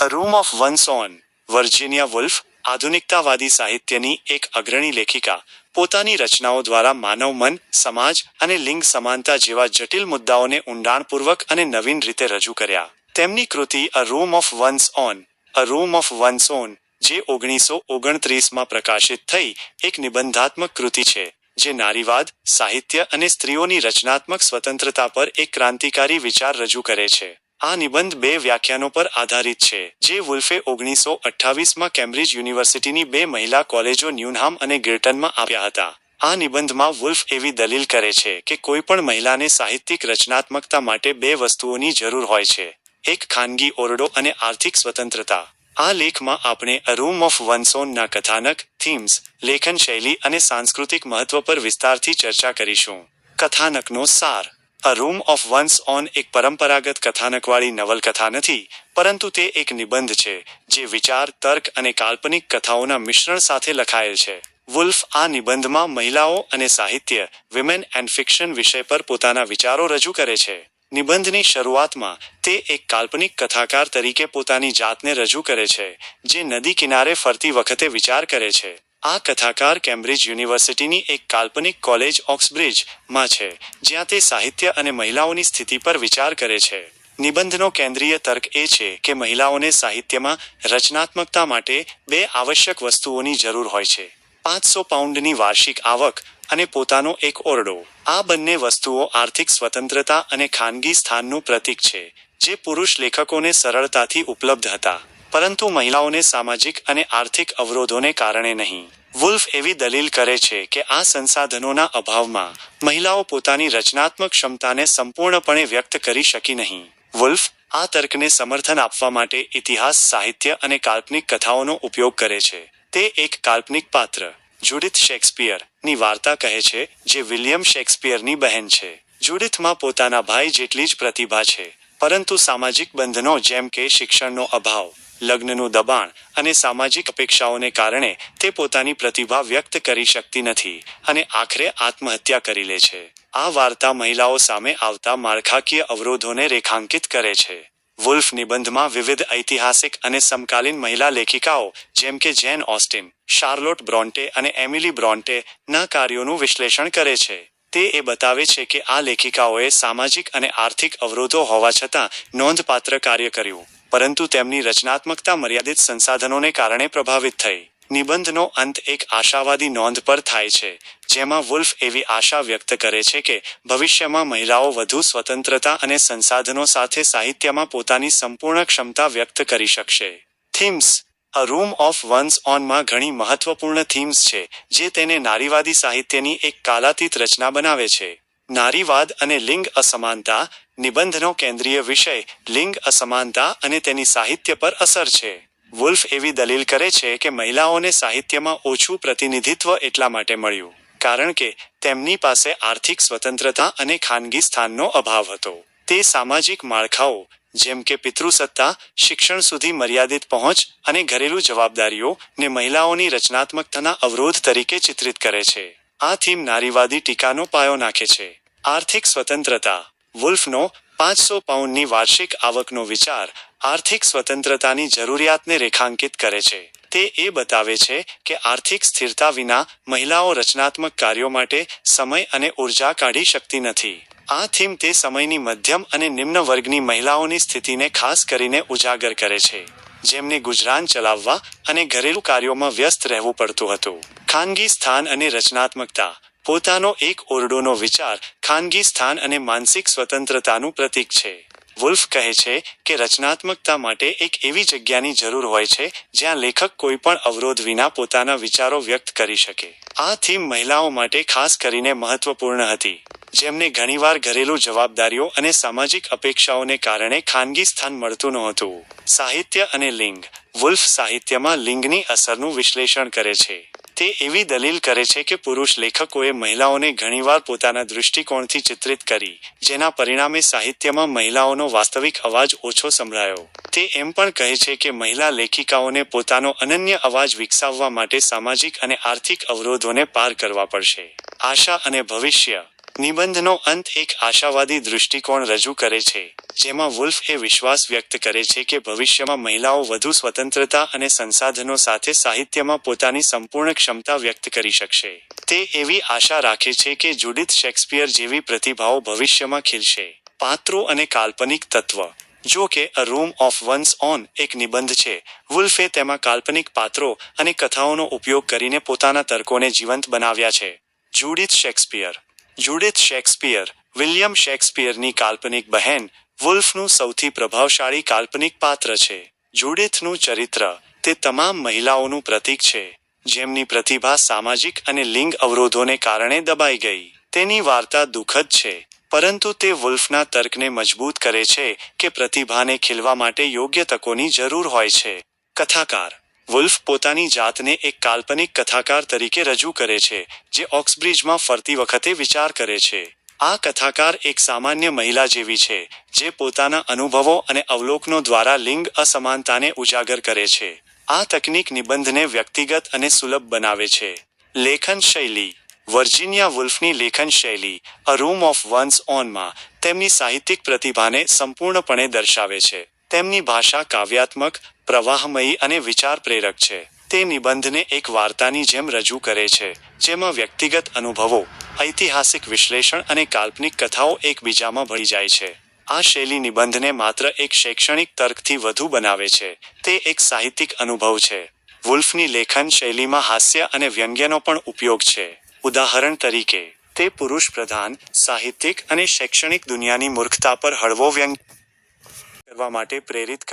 A room of one's own Virginia Woolf આધુનિકતાવાદી સાહિત્યની એક અગ્રણી લેખિકા. પોતાની રચનાઓ દ્વારા માનવ મન, સમાજ અને લિંગ સમાનતા જેવા જટિલ મુદ્દાઓને ઊંડાણપૂર્વક અને નવીન રીતે રજૂ કર્યા. તેમની કૃતિ a room of one's own a room of one's own જે ઓગણીસો ઓગણત્રીસમાં પ્રકાશિત થઈ, એક નિબંધાત્મક કૃતિ છે, જે નારીવાદ, સાહિત્ય અને સ્ત્રીઓની રચનાત્મક સ્વતંત્રતા પર એક ક્રાંતિકારી વિચાર રજૂ કરે છે. આ નિબંધ બે વ્યાખ્યાનો પર આધારિત છે, જે વુલ્ફે ઓગણીસો અઠ્ઠાવીસમાં કેમ્બ્રિજ યુનિવર્સિટીની બે મહિલા કોલેજો ન્યૂનહામ અને ગિલ્ટનમાં આપ્યા હતા. આ નિબંધમાં વુલ્ફ એવી દલીલ કરે છે કે કોઈ પણ મહિલાને સાહિત્યિક રચનાત્મકતા માટે બે વસ્તુઓની જરૂર હોય છે, એક ખાનગી ઓરડો અને આર્થિક સ્વતંત્રતા. આ લેખમાં આપણે અ રૂમ ઓફ વનસોનના કથાનક થીમ્સ લેખન શૈલી અને સાંસ્કૃતિક મહત્વ પર વિસ્તારથી ચર્ચા કરીશું. કથાનકનો સાર. A room of one's own એક પરંપરાગત કથાનકવાળી નવલકથા નથી, પરંતુ તે એક નિબંધ છે, જે વિચાર, તર્ક અને કાલ્પનિક કથાઓના મિશ્રણ સાથે લખાયેલ છે. વુલ્ફ આ નિબંધમાં મહિલાઓ અને સાહિત્ય વિમેન એન્ડ ફિક્શન વિષય પર પોતાના વિચારો રજૂ કરે છે. નિબંધની શરૂઆતમાં તે એક કાલ્પનિક કથાકાર તરીકે પોતાની જાતને રજૂ કરે છે, જે નદી કિનારે ફરતી વખતે વિચાર કરે છે. આ કથાકાર કેમ્બ્રિજ યુનિવર્સિટીની એક કાલ્પનિક કોલેજ ઓક્સબ્રિજમાં છે, જ્યાં તે સાહિત્ય અને મહિલાઓની સ્થિતિ પર વિચાર કરે છે. નિબંધનો કેન્દ્રીય તર્ક એ છે કે મહિલાઓને સાહિત્યમાં રચનાત્મકતા માટે બે આવશ્યક વસ્તુઓની જરૂર હોય છે. પાંચસો પાઉન્ડની વાર્ષિક આવક અને પોતાનો એક ઓરડો. આ બંને વસ્તુઓ આર્થિક સ્વતંત્રતા અને ખાનગી સ્થાનનું પ્રતીક છે, જે પુરુષ લેખકોને સરળતાથી ઉપલબ્ધ હતા. પરંતુ મહિલાઓને સામાજિક અને આર્થિક અવરોધોને કારણે નહીં. વુલ્ફ એવી દલીલ કરે છે કે આ સંસાધનોના અભાવમાં મહિલાઓ પોતાની રચનાત્મક ક્ષમતાને સંપૂર્ણપણે વ્યક્ત કરી શકી નહીં. વુલ્ફ આ તર્કને સમર્થન આપવા માટે ઇતિહાસ, સાહિત્ય અને કાલ્પનિક કથાઓનો ઉપયોગ કરે છે. તે એક કાલ્પનિક પાત્ર. જુડિથ શેક્સપિયરની વાર્તા કહે છે જે વિલિયમ શેક્સપિયરની બહેન છે. જુડિથમાં પોતાના ભાઈ જેટલી જ પ્રતિભા છે, પરંતુ સામાજિક બંધનો જેમ કે શિક્ષણનો અભાવ લગ્નનું દબાણ અને સામાજિક અપેક્ષાઓને કારણે તે પોતાની પ્રતિભા વ્યક્ત કરી શકતી નથી અને આખરે આત્મહત્યા કરી લે છે. આ વાર્તા મહિલાઓ સામે આવતા માળખાકીય અવરોધોને રેખાંકિત કરે છે. વુલ્ફ નિબંધમાં વિવિધ ઐતિહાસિક અને સમકાલીન મહિલા લેખિકાઓ જેમ કે જેન ઓસ્ટિન, શાર્લોટ બ્રોન્ટે અને એમિલી બ્રોન્ટે ના કાર્યોનું વિશ્લેષણ કરે છે. તે એ બતાવે છે કે આ લેખિકાઓએ સામાજિક અને આર્થિક અવરોધો હોવા છતાં નોંધપાત્ર કાર્ય કર્યું. પરંતુ તેમની રચનાત્મકતા મર્યાદિત સંસાધનોને કારણે પ્રભાવિત થઈ. નિબંધનો અંત એક આશાવાદી નોંધ પર થાય છે, જેમાં વુલ્ફ એવી આશા વ્યક્ત કરે છે કે ભવિષ્યમાં મહિલાઓ વધુ સ્વતંત્રતા અને સંસાધનો સાથે સાહિત્યમાં પોતાની સંપૂર્ણ ક્ષમતા વ્યક્ત કરી શકશે. Themes. A room of one's ઓનમાં ઘણી મહત્વપૂર્ણ થીમ્સ છે, જે તેને નારીવાદી સાહિત્યની એક કાલાતીત રચના બનાવે છે. નારીવાદ અને લિંગ અસમાનતા નિબંધનો કેન્દ્રીય વિષય. લિંગ અસમાનતા અને તેની સાહિત્ય પર અસર છે. વુલ્ફ એવી દલીલ કરે છે કે મહિલાઓને સાહિત્યમાં ઓછું પ્રતિનિધિત્વ એટલા માટે મળ્યું, કારણ કે તેમની પાસે આર્થિક સ્વતંત્રતા અને ખાનગી સ્થાનનો અભાવ હતો. તે સામાજિક માળખાઓ, જેમ કે પિતૃસત્તા, શિક્ષણ સુધી મર્યાદિત પહોંચ અને ઘરેલું જવાબદારીઓ ને મહિલાઓની રચનાત્મકતાના અવરોધ તરીકે ચિત્રિત કરે છે. આ થીમ નારીવાદી ટીકાનો પાયો નાખે છે. આર્થિક સ્વતંત્રતા. વુલ્ફનો પાંચસો પાઉન્ડની વાર્ષિક આવકનો વિચાર આર્થિક સ્વતંત્રતાની જરૂરિયાતને રેખાંકિત કરે છે. તે એ બતાવે છે કે આર્થિક સ્થિરતા વિના મહિલાઓ રચનાત્મક કાર્યો માટે સમય અને ઊર્જા કાઢી શકતી નથી. આ થીમ તે સમયની મધ્યમ અને નિમ્ન વર્ગની મહિલાઓની સ્થિતિને ખાસ કરીને ઉજાગર કરે છે. જેમને ગુજરાન ચલાવવા અને ઘરેલુ કાર્યોમાં વ્યસ્ત રહેવું પડતું હતું. ખાનગી સ્થાન અને રચનાત્મકતા, પોતાનો એક ઓરડોનો વિચાર ખાનગી સ્થાન અને માનસિક સ્વતંત્રતાનું પ્રતીક છે. વુલ્ફ કહે છે કે રચનાત્મકતા માટે એક એવી જગ્યાની જરૂર હોય છે જ્યાં લેખક કોઈ પણ અવરોધ વિના પોતાના વિચારો વ્યક્ત કરી શકે. આ થીમ મહિલાઓ માટે ખાસ કરીને મહત્વપૂર્ણ હતી. જેમને ઘણીવાર ઘરેલું જવાબદારીઓ અને સામાજિક અપેક્ષાઓને કારણે ખાનગી સ્થાન મળતું નહોતું. સાહિત્ય અને લિંગ. વુલ્ફ સાહિત્યમાં લિંગની અસરનું વિશ્લેષણ કરે છે. તે એવી દલીલ કરે છે કે પુરુષ લેખકોએ મહિલાઓને ઘણીવાર પોતાના દૃષ્ટિકોણથી ચિત્રિત કરી, જેના પરિણામે સાહિત્યમાં મહિલાઓનો વાસ્તવિક અવાજ ઓછો સંભળાયો. તે એમ પણ કહે છે કે મહિલા લેખિકાઓને પોતાનો અનન્ય અવાજ વિકસાવવા માટે સામાજિક અને આર્થિક અવરોધોને પાર કરવા પડશે. આશા અને ભવિષ્ય. નિબંધનો અંત એક આશાવાદી દૃષ્ટિકોણ રજૂ કરે છે, જેમાં વુલ્ફ એ વિશ્વાસ વ્યક્ત કરે છે કે ભવિષ્યમાં મહિલાઓ વધુ સ્વતંત્રતા અને સંસાધનો સાથે સાહિત્યમાં પોતાની સંપૂર્ણ ક્ષમતા વ્યક્ત કરી શકશે. તે એવી આશા રાખે છે કે જુડિથ શેક્સપિયર જેવી પ્રતિભાઓ ભવિષ્યમાં ખીલશે. પાત્રો અને કાલ્પનિક તત્વ. જો કે a room of one's own એક નિબંધ છે. વુલ્ફે તેમાં કાલ્પનિક પાત્રો અને કથાઓનો ઉપયોગ કરીને પોતાના તર્કોને જીવંત બનાવ્યા છે. Judith Shakespeare. Judith Shakespeare, William શેક્સપિયરની કાલ્પનિક બહેન, વુલ્ફનું સૌથી પ્રભાવશાળી કાલ્પનિક પાત્ર છે. જુડિથનું ચરિત્ર, તે તમામ મહિલાઓનું પ્રતીક છે, જેમની પ્રતિભા સામાજિક અને લિંગ અવરોધોને કારણે દબાઈ ગઈ. તેની વાર્તા દુઃખદ છે, પરંતુ તે વુલ્ફના તર્કને મજબૂત કરે છે કે પ્રતિભાને ખીલવા માટે યોગ્ય તકોની જરૂર હોય છે. કથાકાર વુલ્ફ પોતાની જાતને એક કાલ્પનિક કથાકાર તરીકે રજૂ કરે છે, જે ઓક્સબ્રિજમાં ફરતી વખતે વિચાર કરે છે. આ કથાકાર એક સામાન્ય મહિલા જેવી છે, જે પોતાના અનુભવો અને અવલોકનો દ્વારા લિંગ અસમાનતાને ઉજાગર કરે છે. આ તકનીક નિબંધને વ્યક્તિગત અને સુલભ બનાવે છે. લેખન શૈલી. વર્જિનિયા વુલ્ફની લેખન શૈલી અ રૂમ ઓફ વન્સ ઓનમાં તેમની સાહિત્યિક પ્રતિભાને સંપૂર્ણપણે દર્શાવે છે. તેમની ભાષા કાવ્યાત્મક, પ્રવાહમયી અને વિચાર પ્રેરક છે. તે નિબંધને એક વાર્તાની જેમ રજૂ કરે છે, જેમાં વ્યક્તિગત અનુભવો, ઐતિહાસિક વિશ્લેષણ અને કાલ્પનિક કથાઓ એકબીજામાં ભળી જાય છે. આ શૈલી નિબંધને માત્ર એક શૈક્ષણિક તર્કથી વધુ બનાવે છે. તે એક સાહિત્યિક અનુભવ છે. વુલ્ફની લેખન શૈલીમાં હાસ્ય અને વ્યંગ્યનો પણ ઉપયોગ છે. ઉદાહરણ તરીકે, તે પુરુષ પ્રધાન, સાહિત્યિક અને શૈક્ષણિક દુનિયાની મૂર્ખતા પર હળવો વ્યંગ કરવા માટે પ્રેરિત